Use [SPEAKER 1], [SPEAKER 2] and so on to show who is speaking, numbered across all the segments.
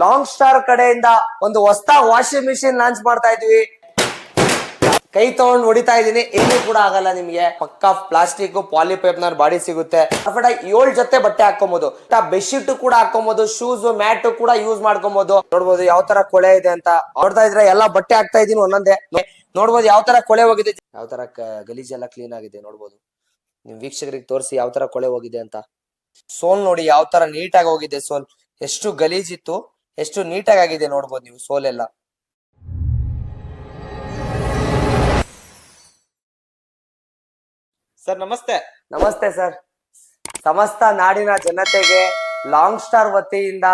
[SPEAKER 1] Long star ಕಡೆಯಿಂದ ಒಂದು ಹೊಸ ವಾಷಿಂಗ್ ಮಿಷಿನ್ ಲಾಂಚ್ ಮಾಡ್ತಾ ಇದೀವಿ. ಕೈ ತಗೊಂಡ್ ಹೊಡಿತಾ ಇದೀನಿ ಏನು ಕೂಡ ಆಗಲ್ಲ ನಿಮ್ಗೆ. ಪಕ್ಕಾ ಪ್ಲಾಸ್ಟಿಕ್ ಪಾಲಿಪೈಪ್ನ ಬಾಡಿ ಸಿಗುತ್ತೆ. ಏಳ್ ಜೊತೆ ಬಟ್ಟೆ ಹಾಕೊಬಹುದು ಬೆಡ್ಶೀಟ್ ಕೂಡ ಹಾಕೊಬಹುದು ಶೂಸ್ ಮ್ಯಾಟ್ ಕೂಡ ಯೂಸ್ ಮಾಡ್ಕೊಬಹುದು ನೋಡ್ಬೋದು ಯಾವ ತರ ಕೊಳೆ ಇದೆ ಅಂತ. ನೋಡ್ತಾ ಇದ್ರೆ ಎಲ್ಲಾ ಬಟ್ಟೆ ಹಾಕ್ತಾ ಇದೀನಿ ಒಂದೊಂದೇ. ನೋಡ್ಬೋದು ಯಾವ ತರ ಕೊಳೆ ಹೋಗಿದೆ. ಯಾವ ತರ ಗಲೀಜು ಗಲೀಜೆಲ್ಲ ಕ್ಲೀನ್ ಆಗಿದೆ ನೋಡ್ಬೋದು. ನಿಮ್ ವೀಕ್ಷಕರಿಗೆ ತೋರಿಸಿ ಯಾವ ತರ ಕೊಳೆ ಹೋಗಿದೆ ಅಂತ. ಸೋಲ್ ನೋಡಿ ಯಾವ ತರ ನೀಟಾಗಿ ಹೋಗಿದೆ ಸೋಲ್ ಎಷ್ಟು ಗಲೀಜಿತ್ತು ಎಷ್ಟು ನೀಟಾಗಿ ಆಗಿದೆ ನೋಡ್ಬೋದು ನೀವು ಸೋಲೆಲ್ಲ.
[SPEAKER 2] ಸರ್ ನಮಸ್ತೆ.
[SPEAKER 1] ನಮಸ್ತೆ ಸರ್. ಸಮಸ್ತ ನಾಡಿನ ಜನತೆಗೆ ಲಾಂಗ್ ಸ್ಟಾರ್ ವತಿಯಿಂದ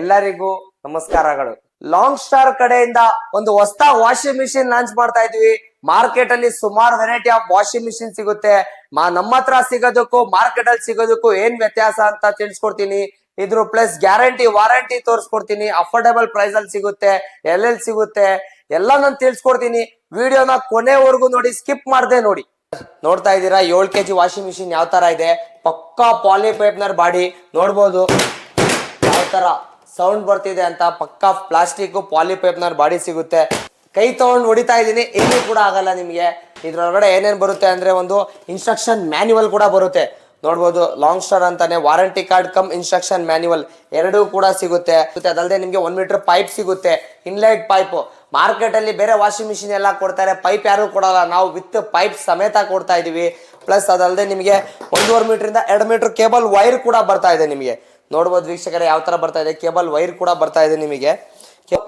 [SPEAKER 1] ಎಲ್ಲರಿಗೂ ನಮಸ್ಕಾರಗಳು. ಲಾಂಗ್ ಸ್ಟಾರ್ ಕಡೆಯಿಂದ ಒಂದು ಹೊಸ ವಾಷಿಂಗ್ ಮಿಷಿನ್ ಲಾಂಚ್ ಮಾಡ್ತಾ ಇದ್ವಿ. ಮಾರ್ಕೆಟ್ ಅಲ್ಲಿ ಸುಮಾರು ವೆರೈಟಿ ಆಫ್ ವಾಷಿಂಗ್ ಮಿಷಿನ್ ಸಿಗುತ್ತೆ. ಮಾ ನಮ್ಮ ಹತ್ರ ಸಿಗೋದಕ್ಕೂ ಮಾರ್ಕೆಟ್ ಅಲ್ಲಿ ಸಿಗೋದಕ್ಕೂ ಏನ್ ವ್ಯತ್ಯಾಸ ಅಂತ ತಿಳಿಸ್ಕೊಡ್ತೀನಿ. ಇದ್ರ ಪ್ಲಸ್ ಗ್ಯಾರಂಟಿ ವಾರಂಟಿ ತೋರಿಸ್ಕೊಡ್ತೀನಿ. ಅಫೋರ್ಡಬಲ್ ಪ್ರೈಸ್ ಅಲ್ಲಿ ಸಿಗುತ್ತೆ ಎಲ್ಲೆಲ್ಲಿ ಸಿಗುತ್ತೆ, ಎಲ್ಲ ನಾನು ತಿಳಿಸ್ಕೊಡ್ತೀನಿ. ವಿಡಿಯೋನ ಕೊನೆವರೆಗೂ ನೋಡಿ ಸ್ಕಿಪ್ ಮಾಡದೆ ನೋಡಿ. ನೋಡ್ತಾ ಇದ್ದೀರಾ, ಏಳು ಕೆ ಜಿ ವಾಷಿಂಗ್ ಮಿಷಿನ್ ಯಾವ ತರ ಇದೆ? ಪಕ್ಕಾ ಪಾಲಿ ಪೈಪ್ನರ್ ಬಾಡಿ, ನೋಡ್ಬೋದು. ಯಾವ ತರ ಸೌಂಡ್ ಬರ್ತಿದೆ ಅಂತ ಪಕ್ಕಾ ಪ್ಲಾಸ್ಟಿಕ್ ಪಾಲಿ ಪೈಪ್ನರ್ ಬಾಡಿ ಸಿಗುತ್ತೆ. ಕೈ ತಗೊಂಡು ಹೊಡಿತಾ ಇದ್ದೀನಿ ಏನೂ ಕೂಡ ಆಗಲ್ಲ ನಿಮಗೆ. ಇದ್ರೊಳಗಡೆ ಏನೇನು ಬರುತ್ತೆ ಅಂದ್ರೆ ಒಂದು ಇನ್ಸ್ಟ್ರಕ್ಷನ್ ಮ್ಯಾನ್ಯುವಲ್ ಕೂಡ ಬರುತ್ತೆ. ನೋಡ್ಬೋದು ಲಾಂಗ್ ಸ್ಟಾರ್ ಅಂತಾನೆ warranty card cum instruction manual ಎರಡೂ ಕೂಡ ಸಿಗುತ್ತೆ. ಮತ್ತೆ ಅದಲ್ಲದೆ ನಿಮಗೆ ಒನ್ ಮೀಟರ್ ಪೈಪ್ ಸಿಗುತ್ತೆ ಇನ್ಲೈಟ್ ಪೈಪ್ ಮಾರ್ಕೆಟ್ ಅಲ್ಲಿ ಬೇರೆ ವಾಷಿಂಗ್ ಮಿಷಿನ್ ಎಲ್ಲ ಕೊಡ್ತಾರೆ ಪೈಪ್ ಯಾರು ಕೊಡಲ್ಲ. ನಾವು ವಿತ್ ಪೈಪ್ ಸಮೇತ ಕೊಡ್ತಾ ಇದೀವಿ. ಪ್ಲಸ್ ಅದಲ್ಲದೆ ನಿಮಗೆ ಒಂದೂವರೆ ಮೀಟರ್ ಇಂದ ಎರಡು ಮೀಟರ್ ಕೇಬಲ್ ವೈರ್ ಕೂಡ ಬರ್ತಾ ಇದೆ ನಿಮಗೆ. ನೋಡ್ಬೋದು ವೀಕ್ಷಕರೇ, ಯಾವ ತರ ಬರ್ತಾ ಇದೆ? ಕೇಬಲ್ ವೈರ್ ಕೂಡ ಬರ್ತಾ ಇದೆ ನಿಮಗೆ.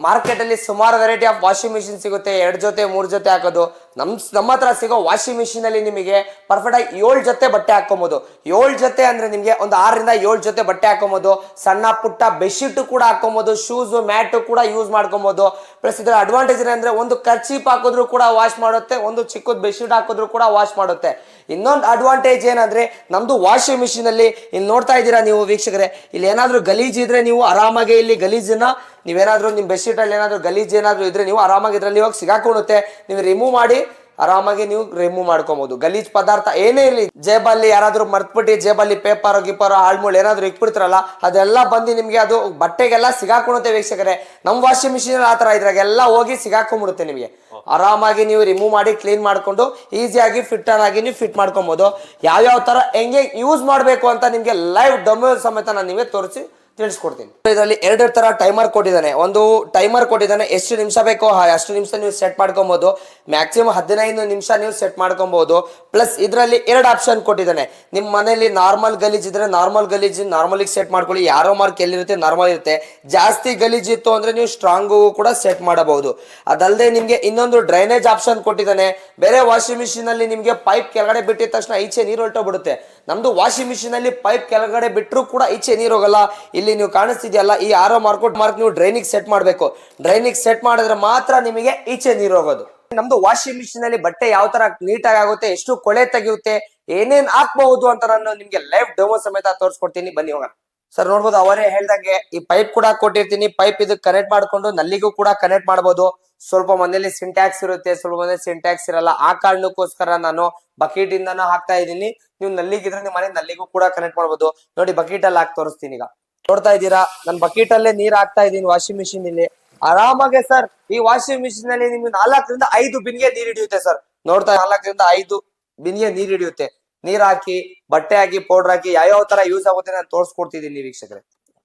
[SPEAKER 1] ಮಾರ್ಕೆಟ್ ಅಲ್ಲಿ ಸುಮಾರು ವೆರೈಟಿ ಆಫ್ ವಾಷಿಂಗ್ ಮಿಷಿನ್ ಸಿಗುತ್ತೆ. ಎರಡು ಜೊತೆ, ಮೂರು ಜೊತೆ ಹಾಕೋದು. ನಮ್, ನಮ್ಮ ಹತ್ರ ಸಿಗೋ ವಾಷಿಂಗ್ ಮಿಷಿನ್ ಅಲ್ಲಿ ನಿಮಗೆ ಪರ್ಫೆಕ್ಟ್ ಆಗಿ ಏಳು ಜೊತೆ ಬಟ್ಟೆ ಹಾಕೊಬಹುದು ಏಳು ಜೊತೆ ಅಂದ್ರೆ ನಿಮಗೆ ಒಂದು ಆರರಿಂದ ಏಳು ಜೊತೆ ಬಟ್ಟೆ ಹಾಕೊಬಹುದು ಸಣ್ಣ ಪುಟ್ಟ ಬೆಡ್ಶೀಟ್ ಕೂಡ ಹಾಕೊಬಹುದು ಶೂಸ್ ಮ್ಯಾಟ್ ಕೂಡ ಯೂಸ್ ಮಾಡ್ಕೊಬಹುದು ಪ್ಲಸ್ ಇದರ ಅಡ್ವಾಂಟೇಜ್ ಏನಂದ್ರೆ ಒಂದು ಕರ್ಚೀಪ್ ಹಾಕಿದ್ರು ಕೂಡ ವಾಶ್ ಮಾಡುತ್ತೆ, ಒಂದು ಚಿಕ್ಕದ ಬೆಡ್ಶೀಟ್ ಹಾಕಿದ್ರು ಕೂಡ ವಾಶ್ ಮಾಡುತ್ತೆ. ಇನ್ನೊಂದು ಅಡ್ವಾಂಟೇಜ್ ಏನಂದ್ರೆ ನಮ್ದು ವಾಷಿಂಗ್ ಮಿಷಿನ್ ಅಲ್ಲಿ ಇಲ್ಲಿ ನೋಡ್ತಾ ಇದ್ದೀರಾ ನೀವು ವೀಕ್ಷಕರೇ, ಇಲ್ಲಿ ಏನಾದರೂ ಗಲೀಜ್ ಇದ್ರೆ ನೀವು ಆರಾಮಾಗಿ ಇಲ್ಲಿ ಗಲೀಜನ್ನ, ನೀವೇನಾದ್ರೂ ನಿಮ್ ಬೆಡ್ಶೀಟ್ ಅಲ್ಲಿ ಏನಾದ್ರೂ ಗಲೀಜ್ ಏನಾದ್ರೂ ಇದ್ರೆ ನೀವು ಆರಾಮಾಗಿ ಇದ್ರಲ್ಲಿ ಹೋಗಿ ಸಿಗಾಕೊಳ್ಳುತ್ತೆ ನೀವು ರಿಮೂವ್ ಮಾಡಿ ಆರಾಮಾಗಿ ನೀವು ರಿಮೂವ್ ಮಾಡ್ಕೊಬಹುದು ಗಲೀಜ್ ಪದಾರ್ಥ ಏನೇ ಇರಲಿ, ಜೇಬಲ್ಲಿ ಯಾರಾದ್ರೂ ಮರ್ತ್ಬಿಟ್ಟು ಜೇಬಲ್ಲಿ ಪೇಪರ್ ಗಿಪರ್ ಆಳ್ಮೂಳ್ ಏನಾದ್ರೂ ಇಟ್ಬಿಡ್ತಾರಲ್ಲ, ಅದೆಲ್ಲ ಬಂದು ನಿಮ್ಗೆ ಅದು ಬಟ್ಟೆಗೆಲ್ಲ ಸಿಗಾಕೊಂಡುತ್ತೆ ವೀಕ್ಷಕರೆ. ನಮ್ ವಾಷಿಂಗ್ ಮಿಷಿನ್ ಆ ತರ ಇದ್ರಾಗೆಲ್ಲ ಹೋಗಿ ಸಿಗಾಕೊಂಡ್ಬಿಡುತ್ತೆ ನಿಮಗೆ. ಆರಾಮಾಗಿ ನೀವು ರಿಮೂವ್ ಮಾಡಿ ಕ್ಲೀನ್ ಮಾಡ್ಕೊಂಡು ಈಸಿಯಾಗಿ ಫಿಟ್ ಆಗಿ ನೀವು ಫಿಟ್ ಮಾಡ್ಕೊಬಹುದು ಯಾವ್ಯಾವ ತರ ಹೆಂಗೆ ಯೂಸ್ ಮಾಡಬೇಕು ಅಂತ ನಿಮ್ಗೆ ಲೈವ್ ಡೊಮೋ ಸಮೇತ ನಾನು ನಿಮಗೆ ತೋರಿಸಿ ತಿಳಿಸ್ಕೊಡ್ತೀನಿ. ಇದರಲ್ಲಿ ಎರಡು ತರ ಟೈಮರ್ ಕೊಟ್ಟಿದ್ದಾನೆ. ಒಂದು ಟೈಮರ್ ಕೊಟ್ಟಿದ್ದಾನೆ, ಎಷ್ಟು ನಿಮಿಷ ಬೇಕೋ ಅಷ್ಟು ನಿಮಿಷ ನೀವು ಸೆಟ್ ಮಾಡ್ಕೊಬಹುದು ಮ್ಯಾಕ್ಸಿಮಮ್ ಹದಿನೈದು ನಿಮಿಷ ನೀವು ಸೆಟ್ ಮಾಡ್ಕೊಬಹುದು ಪ್ಲಸ್ ಇದರಲ್ಲಿ ಎರಡು ಆಪ್ಷನ್ ಕೊಟ್ಟಿದ್ದಾನೆ. ನಿಮ್ಮ ಮನೆಯಲ್ಲಿ ನಾರ್ಮಲ್ ಗಲೀಜ್ ಇದ್ರೆ ನಾರ್ಮಲ್ ಗಲೀಜ್ ನಾರ್ಮಲ್ ಸೆಟ್ ಮಾಡ್ಕೊಳ್ಳಿ. ಯಾರೋ ಮಾರ್ಕ್ ಎಲ್ಲಿರುತ್ತೆ ನಾರ್ಮಲ್ ಇರುತ್ತೆ. ಜಾಸ್ತಿ ಗಲೀಜ್ ಇತ್ತು ಅಂದ್ರೆ ನೀವು ಸ್ಟ್ರಾಂಗು ಕೂಡ ಸೆಟ್ ಮಾಡಬಹುದು. ಅದಲ್ಲದೆ ನಿಮಗೆ ಇನ್ನೊಂದು ಡ್ರೈನೇಜ್ ಆಪ್ಷನ್ ಕೊಟ್ಟಿದ್ದಾನೆ. ಬೇರೆ ವಾಷಿಂಗ್ ಮಿಷಿನ್ ಅಲ್ಲಿ ನಿಮಗೆ ಪೈಪ್ ಕೆಳಗಡೆ ಬಿಟ್ಟಿದ ತಕ್ಷಣ ಈಚೆ ನೀರು ಹೊರಟೋಗ್ಬಿಡುತ್ತೆ. ನಮ್ದು ವಾಷಿಂಗ್ ಮಿಷಿನ್ ಅಲ್ಲಿ ಪೈಪ್ ಕೆಳಗಡೆ ಬಿಟ್ಟರು ಕೂಡ ಈಚೆ ನೀರು ಹೋಗಲ್ಲ. ಇಲ್ಲಿ ನೀವು ಕಾಣಿಸ್ತಿದ್ಯಲ್ಲ, ಈ ಆರೋ ಮಾರ್ಕೋಟ್ ಮಾರ್ಕ್ ನೀವು ಡ್ರೈನಿಗೆ ಸೆಟ್ ಮಾಡಬೇಕು. ಡ್ರೈನಿಗೆ ಸೆಟ್ ಮಾಡಿದ್ರೆ ಮಾತ್ರ ನಿಮಗೆ ಈಚೆ ನೀರು ಹೋಗೋದು. ನಮ್ದು ವಾಷಿಂಗ್ ಮಿಷಿನ್ ಅಲ್ಲಿ ಬಟ್ಟೆ ಯಾವ ತರ ನೀಟಾಗಿ ಆಗುತ್ತೆ, ಎಷ್ಟು ಕೊಳೆ ತೆಗೆಯುತ್ತೆ, ಏನೇನ್ ಹಾಕ್ಬಹುದು ಅಂತ ನಾನು ನಿಮ್ಗೆ ಲೈವ್ ಡೆಮೋ ಸಮೇತ ತೋರಿಸ್ಕೊಡ್ತೀನಿ. ಬನ್ನಿ ಹೋಗೋಣ. ಸರ್, ನೋಡ್ಬೋದು ಅವರೇ ಹೇಳ್ದಂಗೆ ಈ ಪೈಪ್ ಕೂಡ ಕೊಟ್ಟಿರ್ತೀನಿ. ಪೈಪ್ ಇದಕ್ಕೆ ಕನೆಕ್ಟ್ ಮಾಡ್ಕೊಂಡು ನಲ್ಲಿಗೂ ಕೂಡ ಕನೆಕ್ಟ್ ಮಾಡಬಹುದು ಸ್ವಲ್ಪ ಮನೇಲಿ ಸಿಂಟ್ಯಾಕ್ಸ್ ಇರುತ್ತೆ, ಸ್ವಲ್ಪ ಮನೇಲಿ ಸಿಂಟ್ಯಾಕ್ಸ್ ಇರಲ್ಲ. ಆ ಕಾರಣಕ್ಕೋಸ್ಕರ ನಾನು ಬಕೆಟ್ ಇಂದಾನು ಹಾಕ್ತಾ ಇದ್ದೀನಿ. ನೀವು ನಲ್ಲಿಗಿದ್ರೆ ನಿಮ್ಮ ಮನೆ ನಲ್ಲಿಗೂ ಕೂಡ ಕನೆಕ್ಟ್ ಮಾಡಬಹುದು ನೋಡಿ ಬಕೆಟ್ ಅಲ್ಲಿ ಹಾಕಿ ತೋರಿಸ್ತೀನಿ ಈಗ. ನೋಡ್ತಾ ಇದ್ದೀರಾ? ನಾನು ಬಕೆಟ್ ಅಲ್ಲೇ ನೀರ್ ಹಾಕ್ತಾ ಇದ್ದೀನಿ ವಾಷಿಂಗ್ ಮಿಷಿನ್ ಇಲ್ಲಿ ಆರಾಮಾಗೆ ಸರ್ ಈ ವಾಷಿಂಗ್ ಮಿಷಿನ್ ಅಲ್ಲಿ ನಿಮ್ಗೆ ನಾಲ್ಕರಿಂದ ಐದು ಬಿನ್ಗೆ ನೀರ್ ಹಿಡಿಯುತ್ತೆ ಸರ್ ನೋಡ್ತಾ ನಾಲ್ಕರಿಂದ ಐದು ಬಿನ್ಗೆ ನೀರ್ ಹಿಡಿಯುತ್ತೆ. ನೀರ್ ಹಾಕಿ, ಬಟ್ಟೆ ಹಾಕಿ ಪೌಡರ್ ಹಾಕಿ, ಯಾವ್ಯಾವ ತರ ಯೂಸ್ ಆಗುತ್ತೆ ನಾನು ತೋರಿಸ್ಕೊಡ್ತಿದ್ದೀನಿ ವೀಕ್ಷಕರೇ.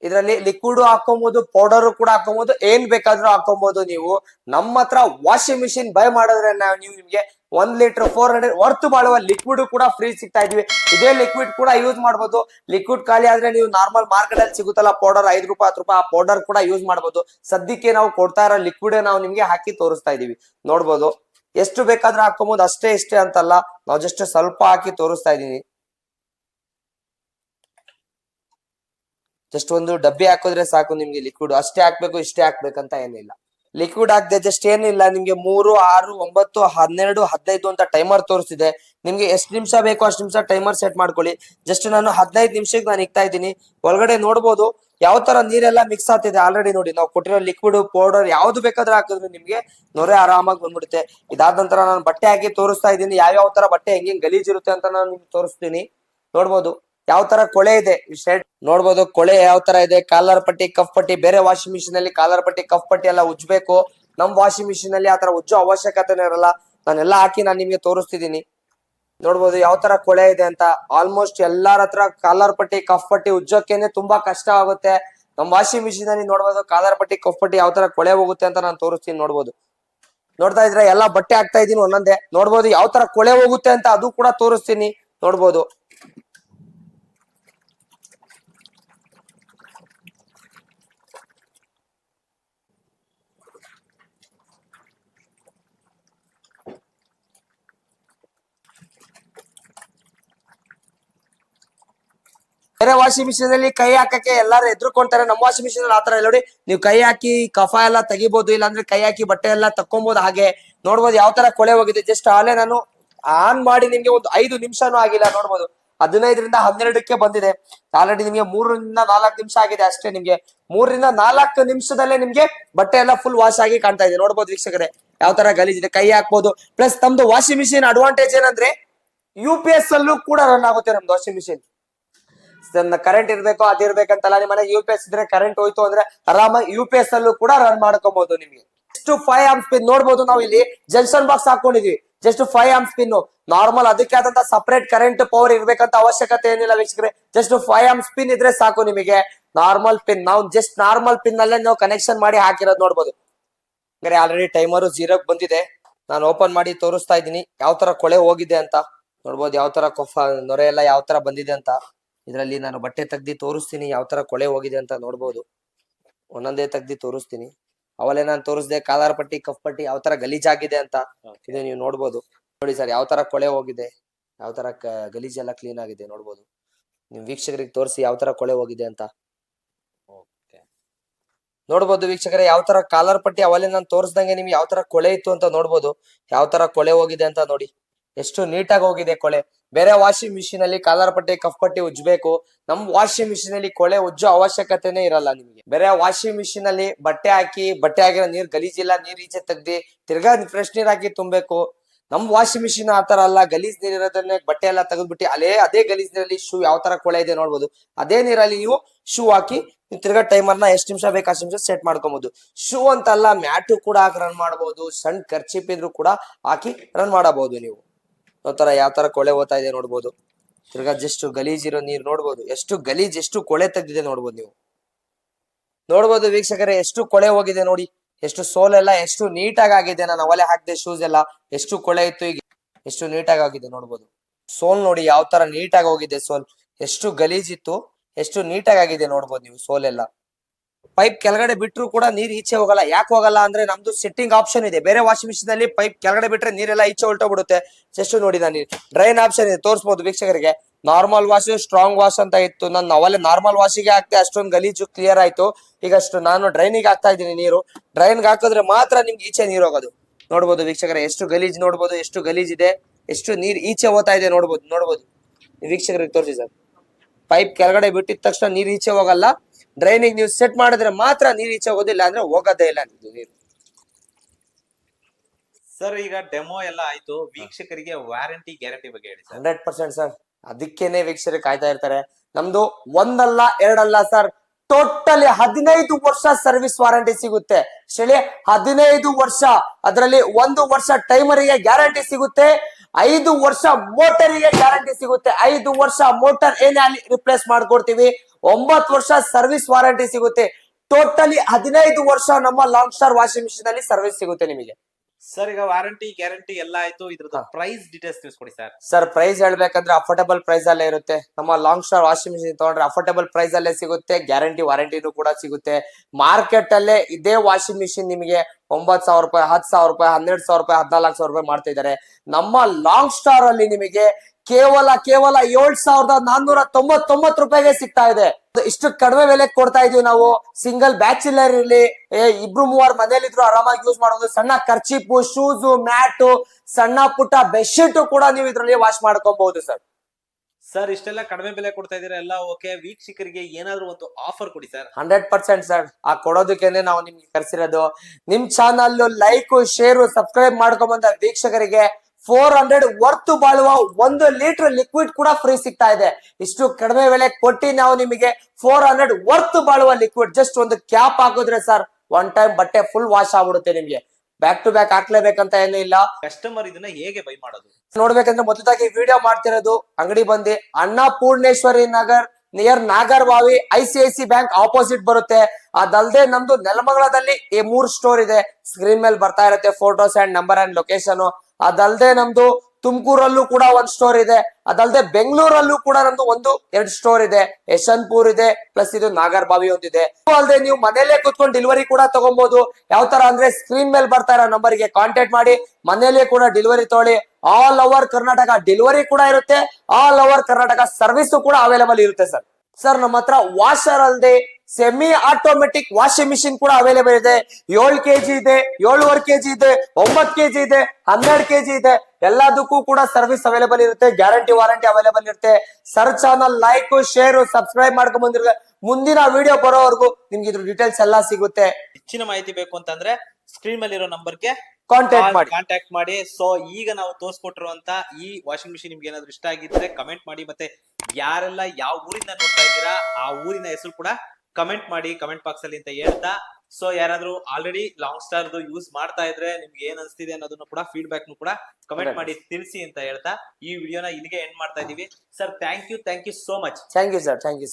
[SPEAKER 1] ಇದರಲ್ಲಿ ಲಿಕ್ವಿಡ್ ಹಾಕೊಬಹುದು ಪೌಡರ್ ಕೂಡ ಹಾಕೊಬಹುದು ಏನ್ ಬೇಕಾದ್ರೂ ಹಾಕೊಬಹುದು ನೀವು. ನಮ್ಮ ಹತ್ರ ವಾಷಿಂಗ್ ಮಿಷಿನ್ ಬೈ ಮಾಡಿದ್ರೆ ನಾವು ನೀವು ನಿಮ್ಗೆ ಒಂದ್ ಲೀಟರ್ ಫೋರ್ ಹಂಡ್ರೆಡ್ ವರ್ತ್ ಮಾಡುವ ಲಿಕ್ವಿಡ್ ಕೂಡ ಫ್ರೀ ಸಿಗ್ತಾ ಇದೀವಿ ಇದೇ ಲಿಕ್ವಿಡ್ ಕೂಡ ಯೂಸ್ ಮಾಡಬಹುದು ಲಿಕ್ವಿಡ್ ಖಾಲಿ ಆದ್ರೆ ನೀವು ನಾರ್ಮಲ್ ಮಾರ್ಕೆಟ್ ಅಲ್ಲಿ ಸಿಗುತ್ತಲ್ಲ ಪೌಡರ್ ಐದು ರೂಪಾಯಿ, ಹತ್ತು ರೂಪಾಯಿ, ಆ ಪೌಡರ್ ಕೂಡ ಯೂಸ್ ಮಾಡಬಹುದು ಸದ್ಯಕ್ಕೆ ನಾವು ಕೊಡ್ತಾ ಇರೋ ಲಿಕ್ವಿಡ್ ನಾವು ನಿಮ್ಗೆ ಹಾಕಿ ತೋರಿಸ್ತಾ ಇದೀವಿ ನೋಡ್ಬೋದು. ಎಷ್ಟು ಬೇಕಾದ್ರೂ ಹಾಕೊಬಹುದು ಅಷ್ಟೇ ಇಷ್ಟೇ ಅಂತಲ್ಲ. ನಾವು ಜಸ್ಟ್ ಸ್ವಲ್ಪ ಹಾಕಿ ತೋರಿಸ್ತಾ ಇದೀನಿ ಜಸ್ಟ್ ಒಂದು ಡಬ್ಬಿ ಹಾಕಿದ್ರೆ ಸಾಕು ನಿಮ್ಗೆ ಲಿಕ್ವಿಡ್ ಅಷ್ಟೇ ಹಾಕ್ಬೇಕು, ಇಷ್ಟೇ ಹಾಕ್ಬೇಕಂತ ಏನಿಲ್ಲ. ಲಿಕ್ವಿಡ್ ಹಾಕ್ದೆ ಜಸ್ಟ್ ಏನಿಲ್ಲ, ನಿಮ್ಗೆ ಮೂರು, ಆರು, ಒಂಬತ್ತು, ಹನ್ನೆರಡು, ಹದಿನೈದು ಅಂತ ಟೈಮರ್ ತೋರಿಸ್ತಿದೆ ನಿಮ್ಗೆ ಎಷ್ಟು ನಿಮಿಷ ಬೇಕೋ ಅಷ್ಟು ನಿಮಿಷ ಟೈಮರ್ ಸೆಟ್ ಮಾಡ್ಕೊಳ್ಳಿ. ಜಸ್ಟ್ ನಾನು ಹದಿನೈದು ನಿಮಿಷಕ್ಕೆ ನಾನು ಇಕ್ತಾ ಇದ್ದೀನಿ. ಒಳಗಡೆ ನೋಡ್ಬೋದು, ಯಾವ ತರ ನೀರೆಲ್ಲ ಮಿಕ್ಸ್ ಆಗ್ತಿದೆ ಆಲ್ರೆಡಿ ನೋಡಿ. ನಾವು ಕೊಟ್ಟಿರೋ ಲಿಕ್ವಿಡ್ ಪೌಡರ್ ಯಾವ್ದು ಬೇಕಾದ್ರೆ ಹಾಕಿದ್ರು ನಿಮ್ಗೆ ನೊರೆ ಆರಾಮಾಗಿ ಬಂದ್ಬಿಡುತ್ತೆ. ಇದಾದ ನಂತರ ನಾನು ಬಟ್ಟೆ ಹಾಕಿ ತೋರಿಸ್ತಾ ಇದ್ದೀನಿ. ಯಾವ ಯಾವ ತರ ಬಟ್ಟೆ ಹೆಂಗೆ ಗಲೀಜಿರುತ್ತೆ ಅಂತ ನಾನು ನಿಮ್ಗೆ ತೋರಿಸ್ತೀನಿ. ನೋಡ್ಬೋದು. ಯಾವ ತರ ಕೊಳೆ ಇದೆ? ಈ ಶರ್ಟ್ ನೋಡ್ಬೋದು, ಕೊಳೆ ಯಾವ ತರ ಇದೆ? ಕಾಲರ್ ಪಟ್ಟಿ, ಕಫ್ ಪಟ್ಟಿ, ಬೇರೆ ವಾಷಿಂಗ್ ಮಿಷಿನ್ ಅಲ್ಲಿ ಕಾಲರ್ ಪಟ್ಟಿ, ಕಫ್ ಪಟ್ಟಿ ಎಲ್ಲ ಉಜ್ಬೇಕು ನಮ್ ವಾಷಿಂಗ್ ಮಿಷಿನ್ ಅಲ್ಲಿ ಆತರ ಉಜ್ಜೋ ಅವಶ್ಯಕತೆನೇ ಇರಲ್ಲ. ನಾನೆಲ್ಲ ಹಾಕಿ ನಾನು ನಿಮ್ಗೆ ತೋರಿಸ್ತಿದ್ದೀನಿ. ನೋಡ್ಬೋದು, ಯಾವ ತರ ಕೊಳೆ ಇದೆ ಅಂತ. ಆಲ್ಮೋಸ್ಟ್ ಎಲ್ಲಾರ ಹತ್ರ ಕಾಲರ್ ಪಟ್ಟಿ, ಕಫ್ ಪಟ್ಟಿ ಉಜ್ಜೋಕೆನೆ ತುಂಬಾ ಕಷ್ಟ ಆಗುತ್ತೆ. ನಮ್ ವಾಷಿಂಗ್ ಮಿಷಿನ್ ಅಲ್ಲಿ ನೋಡ್ಬೋದು ಕಾಲರ್ ಪಟ್ಟಿ, ಕಫ್ ಪಟ್ಟಿ ಯಾವ ತರ ಕೊಳೆ ಹೋಗುತ್ತೆ ಅಂತ ನಾನು ತೋರಿಸ್ತೀನಿ ನೋಡ್ಬೋದು. ನೋಡ್ತಾ ಇದ್ರೆ ಎಲ್ಲಾ ಬಟ್ಟೆ ಹಾಕ್ತಾ ಇದೀನಿ ಒಂದೊಂದೇ. ನೋಡ್ಬೋದು, ಯಾವ ತರ ಕೊಳೆ ಹೋಗುತ್ತೆ ಅಂತ ಅದು ಕೂಡ ತೋರಿಸ್ತೀನಿ. ನೋಡ್ಬೋದು. ಬೇರೆ ವಾಷಿಂಗ್ ಮಿಷಿನ್ ಅಲ್ಲಿ ಕೈ ಹಾಕಕ್ಕೆ ಎಲ್ಲಾರು ಎದ್ರುಕೊಂತಾರೆ ನಮ್ಮ ವಾಷಿಂಗ್ ಮಿಷಿನ್ ಅಲ್ಲಿ ಆತರ ಇಲ್ಲ ನೋಡಿ. ನೀವು ಕೈ ಹಾಕಿ ಕಫ ಎಲ್ಲ ತೆಗಿಬಹುದು ಇಲ್ಲಾಂದ್ರೆ ಕೈ ಹಾಕಿ ಬಟ್ಟೆ ಎಲ್ಲ ತಕ್ಕೊಬಹುದು ಹಾಗೆ ನೋಡ್ಬೋದು ಯಾವ ತರ ಕೊಳೆ ಹೋಗಿದೆ. ಜಸ್ಟ್ ಆಲೇ ನಾನು ಆನ್ ಮಾಡಿ ನಿಮ್ಗೆ ಒಂದು ಐದು ನಿಮಿಷನು ಆಗಿಲ್ಲ ನೋಡ್ಬೋದು. ಹದಿನೈದರಿಂದ ಹನ್ನೆರಡಕ್ಕೆ ಬಂದಿದೆ. ಆಲ್ರೆಡಿ ನಿಮ್ಗೆ ಮೂರರಿಂದ ನಾಲ್ಕು ನಿಮಿಷ ಆಗಿದೆ ಅಷ್ಟೇ ನಿಮ್ಗೆ. ಮೂರರಿಂದ ನಾಲ್ಕು ನಿಮಿಷದಲ್ಲೇ ನಿಮ್ಗೆ ಬಟ್ಟೆ ಎಲ್ಲ ಫುಲ್ ವಾಶ್ ಆಗಿ ಕಾಣ್ತಾ ಇದೆ. ನೋಡ್ಬೋದು ವೀಕ್ಷಕರೇ, ಯಾವ ತರ ಗಲೀಜಿದೆ ಕೈ ಹಾಕ್ಬೋದು. ಪ್ಲಸ್ ತಮ್ದು ವಾಷಿಂಗ್ ಮಿಷಿನ್ ಅಡ್ವಾಂಟೇಜ್ ಏನಂದ್ರೆ ಯು ಅಲ್ಲೂ ಕೂಡ ರನ್ ಆಗುತ್ತೆ ನಮ್ದು ವಾಷಿಂಗ್ ಮಿಷಿನ್ ಕರೆಂಟ್ ಇರ್ಬೇಕು ಅದಿರ್ಬೇಕಂತಲ್ಲ ನಿಮ್ಮ ಮನೆಗೆ ಯು ಪಿ ಎಸ್ ಇದ್ರೆ ಕರೆಂಟ್ ಹೋಯ್ತು ಅಂದ್ರೆ ಆರಾಮ ಯು ಪಿ ಎಸ್ ಅಲ್ಲೂ ಕೂಡ ರನ್ ಮಾಡ್ಕೋಬಹುದು ನಿಮ್ಗೆ. ಜಸ್ಟ್ ಫೈವ್ ಆಮ್ ಸ್ಪಿನ್ ನೋಡ್ಬೋದು ನಾವು ಇಲ್ಲಿ. Junction box ಹಾಕೊಂಡಿದ್ವಿ. Just five amp spin normal ಅದಕ್ಕೆ ಆದಂತ ಸಪರೇಟ್ ಕರೆಂಟ್ ಪವರ್ ಇರ್ಬೇಕಂತ ಅವಶ್ಯಕತೆ ಏನಿಲ್ಲ ವೀಕ್ಷಕರೆ. ಜಸ್ಟ್ ಫೈವ್ ಆಮ್ ಸ್ಪಿನ್ ಇದ್ರೆ ಸಾಕು ನಿಮಗೆ. ನಾರ್ಮಲ್ ಪಿನ್ ನಾವು ಜಸ್ಟ್ ನಾರ್ಮಲ್ ಪಿನ್ ಅಲ್ಲೇ ನಾವು ಕನೆಕ್ಷನ್ ಮಾಡಿ ಹಾಕಿರೋದು ನೋಡ್ಬೋದು. ಆಲ್ರೆಡಿ ಟೈಮರು ಜೀರೋಗ್ ಬಂದಿದೆ. ನಾನು ಓಪನ್ ಮಾಡಿ ತೋರಿಸ್ತಾ ಇದ್ದೀನಿ. ಯಾವ ತರ ಕೊಳೆ ಹೋಗಿದೆ ಅಂತ. ನೋಡ್ಬೋದು ಯಾವ ತರ ಕೊಫ, ನೊರೆ ಎಲ್ಲ ಯಾವ ತರ ಬಂದಿದೆ ಅಂತ. ಇದರಲ್ಲಿ ನಾನು ಬಟ್ಟೆ ತೆಗ್ದು ತೋರಿಸ್ತೀನಿ ಯಾವ ತರ ಕೊಳೆ ಹೋಗಿದೆ ಅಂತ ನೋಡ್ಬೋದು. ಒಂದೊಂದೇ ತೆಗ್ದು ತೋರಿಸ್ತೀನಿ. ಅವಲೇ ನಾನು ತೋರಿಸ್ದೆ ಕಾಲಾರ ಪಟ್ಟಿ ಕಫ್ ಪಟ್ಟಿ ಯಾವ ತರ ಗಲೀಜಾಗಿದೆ ಅಂತ ಇದು ನೀವು ನೋಡ್ಬೋದು. ನೋಡಿ ಸರ್ ಯಾವ ತರ ಕೊಳೆ ಹೋಗಿದೆ ಯಾವ ತರ ಗಲೀಜೆಲ್ಲ ಕ್ಲೀನ್ ಆಗಿದೆ ನೋಡ್ಬೋದು. ನಿಮ್ ವೀಕ್ಷಕರಿಗೆ ತೋರಿಸಿ ಯಾವ ತರ ಕೊಳೆ ಹೋಗಿದೆ ಅಂತ. ನೋಡ್ಬೋದು ವೀಕ್ಷಕರೇ ಯಾವ ತರ ಕಾಲರ್ ಪಟ್ಟಿ ಅವಲೇ ನಾನು ತೋರಿಸ್ದಂಗೆ ನಿಮ್ಗೆ ಯಾವ ತರ ಕೊಳೆ ಇತ್ತು ಅಂತ ನೋಡ್ಬೋದು. ಯಾವ ತರ ಕೊಳೆ ಹೋಗಿದೆ ಅಂತ ನೋಡಿ. ಎಷ್ಟು ನೀಟಾಗಿ ಹೋಗಿದೆ ಕೊಳೆ. ಬೇರೆ ವಾಷಿಂಗ್ ಮಿಷಿನ್ ಅಲ್ಲಿ ಕಾಲರ್ ಪಟ್ಟಿ, ಕಫ್ ಪಟ್ಟಿ ಉಜ್ಬೇಕು ನಮ್ ವಾಷಿಂಗ್ ಮಿಷಿನ್ ಅಲ್ಲಿ ಕೊಳೆ ಉಜ್ಜೋ ಅವಶ್ಯಕತೆನೇ ಇರಲ್ಲ ನಿಮಗೆ. ಬೇರೆ ವಾಷಿಂಗ್ ಮಿಷಿನ್ ಅಲ್ಲಿ ಬಟ್ಟೆ ಹಾಕಿ, ಬಟ್ಟೆ ಆಗಿರೋ ನೀರ್ ಗಲೀಜಿಲ್ಲ ನೀರ್ ಈಚೆ ತೆಗ್ದಿ, ತಿರ್ಗಾ ಫ್ರೆಶ್ ನೀರ್ ಹಾಕಿ ತುಂಬಬೇಕು. ನಮ್ ವಾಷಿಂಗ್ ಮಿಷಿನ್ ಆತರ ಅಲ್ಲ, ಗಲೀಜ್ ನೀರ್ ಇರೋದನ್ನೇ ಬಟ್ಟೆ ಎಲ್ಲ ತೆಗೆದ್ಬಿಟ್ಟು ಅಲ್ಲೇ ಅದೇ ಗಲೀಜ್ ನೀರಲ್ಲಿ ಶೂ ಯಾವ ತರ ಕೊಳೆ ಇದೆ ನೋಡ್ಬೋದು. ಅದೇ ನೀರಲ್ಲಿ ನೀವು ಶೂ ಹಾಕಿ ತಿರ್ಗಾ ಟೈಮರ್ನ ಎಷ್ಟು ನಿಮಿಷ ಬೇಕು ಅಷ್ಟು ನಿಮಿಷ ಸೆಟ್ ಮಾಡ್ಕೊಬಹುದು ಶೂ ಅಂತಲ್ಲ ಮ್ಯಾಟು ಕೂಡ ಹಾಕಿ ರನ್ ಮಾಡಬಹುದು ಸಣ್ಣ ಖರ್ಚಿಪ್ ಇದ್ರು ಕೂಡ ಹಾಕಿ ರನ್ ಮಾಡಬಹುದು ನೀವು. ತರ ಯಾವ ತರ ಕೊಳೆ ಹೋಗ್ತಾ ಇದೆ ನೋಡ್ಬೋದು. ತಿರ್ಗಾ ಜಸ್ಟ್ ಗಲೀಜ್ ಇರೋ ನೀರ್ ನೋಡ್ಬೋದು. ಎಷ್ಟು ಗಲೀಜ್, ಎಷ್ಟು ಕೊಳೆ ತೆಗ್ದಿದೆ ನೋಡ್ಬೋದು ನೀವು. ನೋಡ್ಬೋದು ವೀಕ್ಷಕರೇ, ಎಷ್ಟು ಕೊಳೆ ಹೋಗಿದೆ ನೋಡಿ. ಎಷ್ಟು ಸೋಲ್ ಎಲ್ಲ, ಎಷ್ಟು ನೀಟಾಗಿ ಆಗಿದೆ ನಾನು ಒಲೆ ಹಾಕಿದೆ ಶೂಸ್ ಎಲ್ಲ. ಎಷ್ಟು ಕೊಳೆ ಇತ್ತು ಈಗ. ಎಷ್ಟು ನೀಟಾಗಿ ಆಗಿದೆ ನೋಡ್ಬೋದು. ಸೋಲ್ ನೋಡಿ ಯಾವ ತರ ನೀಟಾಗಿ ಹೋಗಿದೆ ಸೋಲ್. ಎಷ್ಟು ಗಲೀಜಿತ್ತು ಎಷ್ಟು ನೀಟಾಗಿ ಆಗಿದೆ ನೋಡ್ಬೋದು ನೀವು ಸೋಲ್ ಎಲ್ಲ. ಪೈಪ್ ಕೆಳಗಡೆ ಬಿಟ್ಟರು ಕೂಡ ನೀರು ಈಚೆ ಹೋಗಲ್ಲ. ಯಾಕೆ ಹೋಗಲ್ಲ ಅಂದ್ರೆ ನಮ್ದು ಸೆಟ್ಟಿಂಗ್ ಆಪ್ಷನ್ ಇದೆ. ಬೇರೆ ವಾಷಿಂಗ್ ಮಿಷಿನ್ ಅಲ್ಲಿ ಪೈಪ್ ಕೆಳಗಡೆ ಬಿಟ್ರೆ ನೀರೆಲ್ಲ ಈಚೆ ಹೊಲ್ಟೋಗ್ಬಿಡುತ್ತೆ ಜಸ್ಟ್ ನೋಡಿ ನಾನು ಡ್ರೈನ್ ಆಪ್ಷನ್ ಇದೆ ತೋರಿಸಬಹುದು ವೀಕ್ಷಕರಿಗೆ. ನಾರ್ಮಲ್ ವಾಶ್ ಸ್ಟ್ರಾಂಗ್ ವಾಶ್ ಅಂತ ಇತ್ತು. ನಾನು ಅವಲ್ಲೇ ನಾರ್ಮಲ್ ವಾಶಿಗೆ ಹಾಕ್ತೆ ಅಷ್ಟೊಂದು ಗಲೀಜು ಕ್ಲಿಯರ್ ಆಯ್ತು. ಈಗ ಅಷ್ಟು ನಾನು ಡ್ರೈನಿಗೆ ಹಾಕ್ತಾ ಇದ್ದೀನಿ ನೀರು. ಡ್ರೈನ್ಗೆ ಹಾಕಿದ್ರೆ ಮಾತ್ರ ನಿಮ್ಗೆ ಈಚೆ ನೀರು ಹೋಗೋದು. ನೋಡ್ಬೋದು ವೀಕ್ಷಕರೇ, ಎಷ್ಟು ಗಲೀಜು ನೋಡ್ಬೋದು, ಎಷ್ಟು ಗಲೀಜ್ ಇದೆ, ಎಷ್ಟು ನೀರು ಈಚೆ ಹೋಗ್ತಾ ಇದೆ ನೋಡ್ಬೋದು ನೋಡ್ಬೋದು. ವೀಕ್ಷಕರಿಗೆ ತೋರಿಸಿ ಸರ್. ಪೈಪ್ ಕೆಳಗಡೆ ಬಿಟ್ಟಿದ ತಕ್ಷಣ ನೀರು ಈಚೆ ಹೋಗಲ್ಲ. ಡ್ರೈನಿಗೆ ನೀವು ಸೆಟ್ ಮಾಡಿದ್ರೆ ಮಾತ್ರ ನೀರು ಈಚೆ ಹೋಗೋದಿಲ್ಲ ಅಂದ್ರೆ ಹೋಗೋದೇ ಇಲ್ಲ ನಿಮ್ದು ನೀರು.
[SPEAKER 2] ಸರ್ ಈಗ ಡೆಮೋ ಎಲ್ಲ ಆಯ್ತು. ವೀಕ್ಷಕರಿಗೆ ವಾರಂಟಿ ಗ್ಯಾರಂಟಿ ಬಗ್ಗೆ ಹೇಳಿ ಸರ್
[SPEAKER 1] ಹಂಡ್ರೆಡ್ ಪರ್ಸೆಂಟ್ ಸರ್ ಅದಕ್ಕೇನೆ ವೀಕ್ಷಕರು ಕಾಯ್ತಾ ಇರ್ತಾರೆ. ನಮ್ದು ಒಂದಲ್ಲ ಎರಡಲ್ಲ ಸರ್ ಟೋಟಲಿ ಹದಿನೈದು ವರ್ಷ ಸರ್ವಿಸ್ ವಾರಂಟಿ ಸಿಗುತ್ತೆ. ಹೇಳಿ ಹದಿನೈದು ವರ್ಷ, ಅದರಲ್ಲಿ ಒಂದು ವರ್ಷ ಟೈಮರಿಗೆ ಗ್ಯಾರಂಟಿ ಸಿಗುತ್ತೆ, ಐದು ವರ್ಷ ಮೋಟರಿಗೆ ಗ್ಯಾರಂಟಿ ಸಿಗುತ್ತೆ. ಐದು ವರ್ಷ ಮೋಟರ್ ಏನೇ ಅಲ್ಲಿ ರಿಪ್ಲೇಸ್ ಮಾಡ್ಕೊಡ್ತೀವಿ. ಒಂಬತ್ತು ವರ್ಷ ಸರ್ವಿಸ್ ವಾರಂಟಿ ಸಿಗುತ್ತೆ. ಟೋಟಲಿ ಹದಿನೈದು ವರ್ಷ ನಮ್ಮ ಲಾಂಗ್ ಸ್ಟಾರ್ ವಾಷಿಂಗ್ ಮಿಷಿನ್ ಅಲ್ಲಿ ಸರ್ವಿಸ್ ಸಿಗುತ್ತೆ ನಿಮಗೆ.
[SPEAKER 2] ಸರ್ ಈಗ ವಾರಂಟಿ ಗ್ಯಾರಂಟಿ ಎಲ್ಲ ಆಯ್ತು. ಇದ್ರದ್ದು ಪ್ರೈಸ್ ಡೀಟೇಲ್ಸ್ ತಿಳಿಸ್ಕೊಡಿ ಸರ್
[SPEAKER 1] ಸರ್ ಪ್ರೈಸ್ ಹೇಳ್ಬೇಕಂದ್ರೆ ಅಫೋರ್ಡಬಲ್ ಪ್ರೈಸ್ ಅಲ್ಲೇ ಇರುತ್ತೆ. ನಮ್ಮ ಲಾಂಗ್ ಸ್ಟಾರ್ ವಾಷಿಂಗ್ ಮಿಷಿನ್ ತಗೊಂಡ್ರೆ ಅಫೋರ್ಡಬಲ್ ಪ್ರೈಸ್ ಅಲ್ಲೇ ಸಿಗುತ್ತೆ. ಗ್ಯಾರಂಟಿ ವಾರಂಟಿನೂ ಕೂಡ ಸಿಗುತ್ತೆ. ಮಾರ್ಕೆಟ್ ಅಲ್ಲೇ ಇದೇ ವಾಷಿಂಗ್ ಮಿಷಿನ್ ನಿಮಗೆ ಒಂಬತ್ ಸಾವಿರ ರೂಪಾಯಿ ಹತ್ತು ಸಾವಿರ ರೂಪಾಯಿ ಹನ್ನೆರಡು ಸಾವಿರ ರೂಪಾಯಿ ಹದಿನಾಲ್ಕು ಸಾವಿರ ರೂಪಾಯಿ ಮಾಡ್ತಾ ಇದ್ದಾರೆ. ನಮ್ಮ ಲಾಂಗ್ ಸ್ಟಾರ್ ಅಲ್ಲಿ ನಿಮಗೆ ಕೇವಲ ಕೇವಲ ಏಳ್ ಸಾವಿರದ ನಾನ್ನೂರ ತೊಂಬತ್ತೊಂಬತ್ತು ರೂಪಾಯಿಗೆ ಸಿಗ್ತಾ ಇದೆ. ಇಷ್ಟು ಕಡಿಮೆ ಬೆಲೆ ಕೊಡ್ತಾ ಇದೀವಿ ನಾವು. ಸಿಂಗಲ್ ಬ್ಯಾಚುಲರ್ ಇರ್ಲಿ ಇಬ್ರು ಮೂವರು ಮನೇಲಿದ್ರು ಆರಾಮಾಗಿ ಯೂಸ್ ಮಾಡೋದು. ಸಣ್ಣ ಖರ್ಚಿಪು ಶೂಸ್ ಮ್ಯಾಟು ಸಣ್ಣ ಪುಟ್ಟ ಬೆಡ್ಶೀಟ್ ಕೂಡ ನೀವು ಇದ್ರಲ್ಲಿ ವಾಶ್ ಮಾಡ್ಕೊಬಹುದು ಸರ್.
[SPEAKER 2] ಸರ್ ಇಷ್ಟೆಲ್ಲ ಕಡಿಮೆ ಬೆಲೆ ಕೊಡ್ತಾ ಇದೀರ ಎಲ್ಲ ಓಕೆ ವೀಕ್ಷಕರಿಗೆ ಏನಾದ್ರು ಒಂದು ಆಫರ್ ಕೊಡಿ ಸರ್.
[SPEAKER 1] Hundred percent sir. ಆ ಕೊಡೋದಕ್ಕೇನೆ ನಾವು ನಿಮ್ಗೆ ಕರ್ಸಿರೋದು. ನಿಮ್ ಚಾನಲ್ ಲೈಕ್ ಶೇರ್ ಸಬ್ಸ್ಕ್ರೈಬ್ ಮಾಡ್ಕೊಂಬಂದ ವೀಕ್ಷಕರಿಗೆ ಫೋರ್ ಹಂಡ್ರೆಡ್ ವರ್ತ್ ಬಾಳುವ ಒಂದು ಲೀಟರ್ ಲಿಕ್ವಿಡ್ ಕೂಡ ಫ್ರೀ ಸಿಗ್ತಾ ಇದೆ. ಇಷ್ಟು ಕಡಿಮೆ ಬೆಲೆ ಕೊಟ್ಟಿ ನಾವು ನಿಮಗೆ ಫೋರ್ ಹಂಡ್ರೆಡ್ ವರ್ತ್ ಬಾಳುವ ಲಿಕ್ವಿಡ್ ಜಸ್ಟ್ ಒಂದು ಕ್ಯಾಪ್ ಹಾಕಿದ್ರೆ ಸರ್ ಒನ್ ಟೈಮ್ ಬಟ್ಟೆ ಫುಲ್ ವಾಶ್ ಆಗ್ಬಿಡುತ್ತೆ ನಿಮ್ಗೆ. ಬ್ಯಾಕ್ ಟು ಬ್ಯಾಕ್ ಹಾಕ್ಲೇಬೇಕಂತ ಏನು ಇಲ್ಲ.
[SPEAKER 2] ಕಸ್ಟಮರ್ ಇದನ್ನ ಹೇಗೆ ಬೈ ಮಾಡೋದು?
[SPEAKER 1] ನೋಡ್ಬೇಕಂದ್ರೆ ಮೊದಲಾಗಿ ವಿಡಿಯೋ ಮಾಡ್ತಿರೋದು ಅಂಗಡಿ ಬಂದಿ ಅಣ್ಣ Purneshwari Nagar near Nagarbhavi I C I C bank opposite ಬರುತ್ತೆ. ಅದಲ್ದೆ ನಮ್ದು ನೆಲಮಂಗಲದಲ್ಲಿ ಈ ಮೂರ್ ಸ್ಟೋರ್ ಇದೆ. ಸ್ಕ್ರೀನ್ ಮೇಲೆ ಬರ್ತಾ ಇರುತ್ತೆ photos and number and location ಅದಲ್ದೆ ನಮ್ದು ತುಮಕೂರಲ್ಲೂ ಕೂಡ ಒಂದ್ ಸ್ಟೋರ್ ಇದೆ. ಅದಲ್ದೆ ಬೆಂಗಳೂರಲ್ಲೂ ಕೂಡ ನಮ್ದು ಒಂದು, ಎರಡು ಸ್ಟೋರ್ ಇದೆ. ಯಶವಂತಪುರ್ ಇದೆ ಪ್ಲಸ್ ಇದು ನಾಗರ್ಬಾವಿ ಒಂದಿದೆ. ಅಲ್ಲದೆ ನೀವು ಮನೆಯಲ್ಲೇ ಕುತ್ಕೊಂಡು ಡೆಲಿವರಿ ಕೂಡ ತಗೊಬಹುದು ಯಾವ ತರ ಅಂದ್ರೆ ಸ್ಕ್ರೀನ್ ಮೇಲೆ ಬರ್ತಾ ಇರೋ ನಂಬರ್ಗೆ ಕಾಂಟ್ಯಾಕ್ಟ್ ಮಾಡಿ, ಮನೆಯಲ್ಲೇ ಕೂಡ ಡೆಲಿವರಿ ತಗೊಳ್ಳಿ. ಆಲ್ ಓವರ್ ಕರ್ನಾಟಕ ಡೆಲಿವರಿ ಕೂಡ ಇರುತ್ತೆ. ಆಲ್ ಓವರ್ ಕರ್ನಾಟಕ ಸರ್ವಿಸ್ ಕೂಡ ಅವೈಲೇಬಲ್ ಇರುತ್ತೆ ಸರ್ ಸರ್ ನಮ್ಮ ಹತ್ರ ವಾಷರ್ ಅಲ್ಲದೆ ಸೆಮಿ ಆಟೋಮೆಟಿಕ್ ವಾಷಿಂಗ್ ಮಿಷಿನ್ ಕೂಡ ಅವೈಲೇಬಲ್ ಇದೆ. ಏಳು ಕೆಜಿ ಇದೆ ಏಳುವರೆ ಕೆಜಿ ಇದೆ ಒಂಬತ್ತು ಕೆಜಿ ಇದೆ ಹನ್ನೆರಡು ಕೆಜಿ ಇದೆ. ಎಲ್ಲದಕ್ಕೂ ಕೂಡ ಸರ್ವಿಸ್ ಅವೈಲೇಬಲ್ ಇರುತ್ತೆ ಗ್ಯಾರಂಟಿ ವಾರಂಟಿ ಅವೈಲೇಬಲ್ ಇರುತ್ತೆ. Sir channel like share subscribe ಮಾಡ್ಕೊಂಡ್ ಬಂದಿರ ಮುಂದಿನ ವಿಡಿಯೋ ಬರೋವರೆಗೂ ನಿಮ್ಗೆ ಇದ್ರ ಡೀಟೇಲ್ಸ್ ಎಲ್ಲ ಸಿಗುತ್ತೆ.
[SPEAKER 2] ಹೆಚ್ಚಿನ ಮಾಹಿತಿ ಬೇಕು ಅಂತಂದ್ರೆ ಸ್ಕ್ರೀನ್ ಮೇಲೆ ಇರೋ ನಂಬರ್ಗೆ
[SPEAKER 1] ಕಾಂಟ್ಯಾಕ್ಟ್ ಮಾಡಿ.
[SPEAKER 2] ಕಾಂಟ್ಯಾಕ್ಟ್ ಮಾಡಿ. ಸೊ ಈಗ ನಾವು ತೋರಿಸ್ಕೊಟ್ಟಿರುವಂತ ಈ ವಾಷಿಂಗ್ ಮಿಷಿನ್ ನಿಮ್ಗೆ ಏನಾದ್ರು ಇಷ್ಟ ಆಗಿದ್ರೆ ಕಮೆಂಟ್ ಮಾಡಿ. ಮತ್ತೆ ಯಾರೆಲ್ಲ ಯಾವ ಊರಿಂದ ನೋಡ್ತಾ ಇದ್ದೀರಾ ಆ ಊರಿನ ಹೆಸರು ಕೂಡ ಕಮೆಂಟ್ ಮಾಡಿ ಕಮೆಂಟ್ ಬಾಕ್ಸ್ ಅಲ್ಲಿ ಅಂತ ಹೇಳ್ತಾ. ಸೊ ಯಾರಾದ್ರೂ ಆಲ್ರೆಡಿ ಲಾಂಗ್ ಸ್ಟಾರ್ದು ಯೂಸ್ ಮಾಡ್ತಾ ಇದ್ರೆ ನಿಮ್ಗೆ ಏನ್ ಅನ್ಸ್ತಿದೆ ಅನ್ನೋದನ್ನು ಕೂಡ ಫೀಡ್ಬ್ಯಾಕ್ ನು ಕೂಡ ಕಮೆಂಟ್ ಮಾಡಿ ತಿಳಿಸಿ ಅಂತ ಹೇಳ್ತಾ. ಈ ವಿಡಿಯೋನ ಇಲ್ಲಿಗೆ ಎಂಡ್ ಮಾಡ್ತಾ ಇದೀವಿ sir thank you thank you so much
[SPEAKER 1] thank you sir thank you